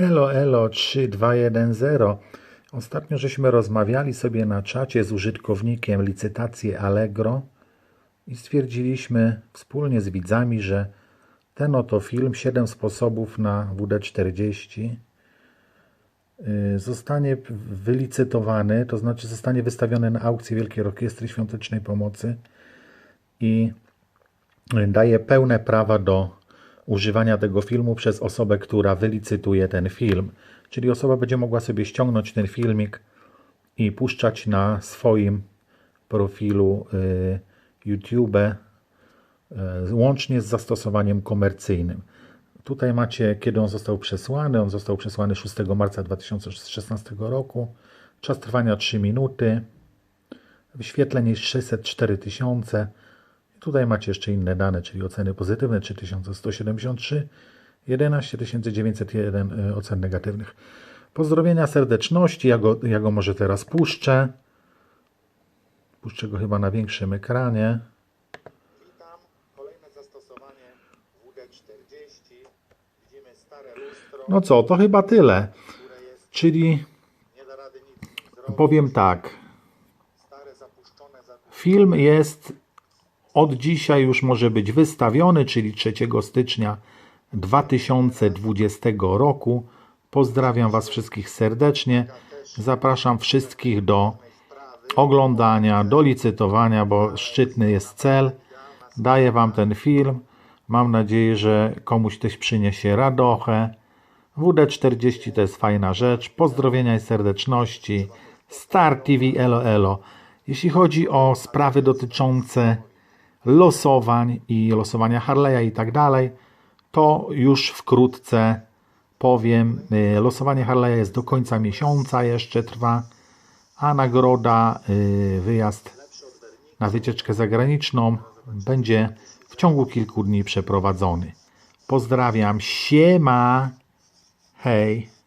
Elo, elo 3210. Ostatnio żeśmy rozmawiali sobie na czacie z użytkownikiem licytacji Allegro i stwierdziliśmy wspólnie z widzami, że ten oto film 7 sposobów na WD-40 y, zostanie wylicytowany, to znaczy zostanie wystawiony na aukcję Wielkiej Orkiestry Świątecznej Pomocy i daje pełne prawa do używania tego filmu przez osobę, która wylicytuje ten film. Czyli osoba będzie mogła sobie ściągnąć ten filmik i puszczać na swoim profilu y, YouTube, y, łącznie z zastosowaniem komercyjnym. Tutaj macie, kiedy on został przesłany. On został przesłany 6 marca 2016 roku. Czas trwania 3 minuty. Wyświetleń jest 604 tysiące. Tutaj macie jeszcze inne dane, czyli oceny pozytywne 3173, 11 901 y, ocen negatywnych. Pozdrowienia serdeczności, ja go, ja go może teraz puszczę. Puszczę go chyba na większym ekranie. Witam. Kolejne zastosowanie WD-40. Widzimy stare lustro, No co, to chyba tyle. Czyli nie da rady nic z nim zrobić. powiem tak. Stare, zapuszczone, zakupione. Film jest od dzisiaj już może być wystawiony, czyli 3 stycznia 2020 roku. Pozdrawiam Was wszystkich serdecznie. Zapraszam wszystkich do oglądania, do licytowania, bo szczytny jest cel. Daję Wam ten film. Mam nadzieję, że komuś też przyniesie radochę. WD40 to jest fajna rzecz. Pozdrowienia i serdeczności. Star TV Elo Elo. Jeśli chodzi o sprawy dotyczące losowań i losowania Harley'a i tak dalej, to już wkrótce powiem. Y, Losowanie Harley'a jest do końca miesiąca jeszcze trwa, a nagroda y, wyjazd na wycieczkę zagraniczną będzie w ciągu kilku dni przeprowadzony. Pozdrawiam, siema, hej.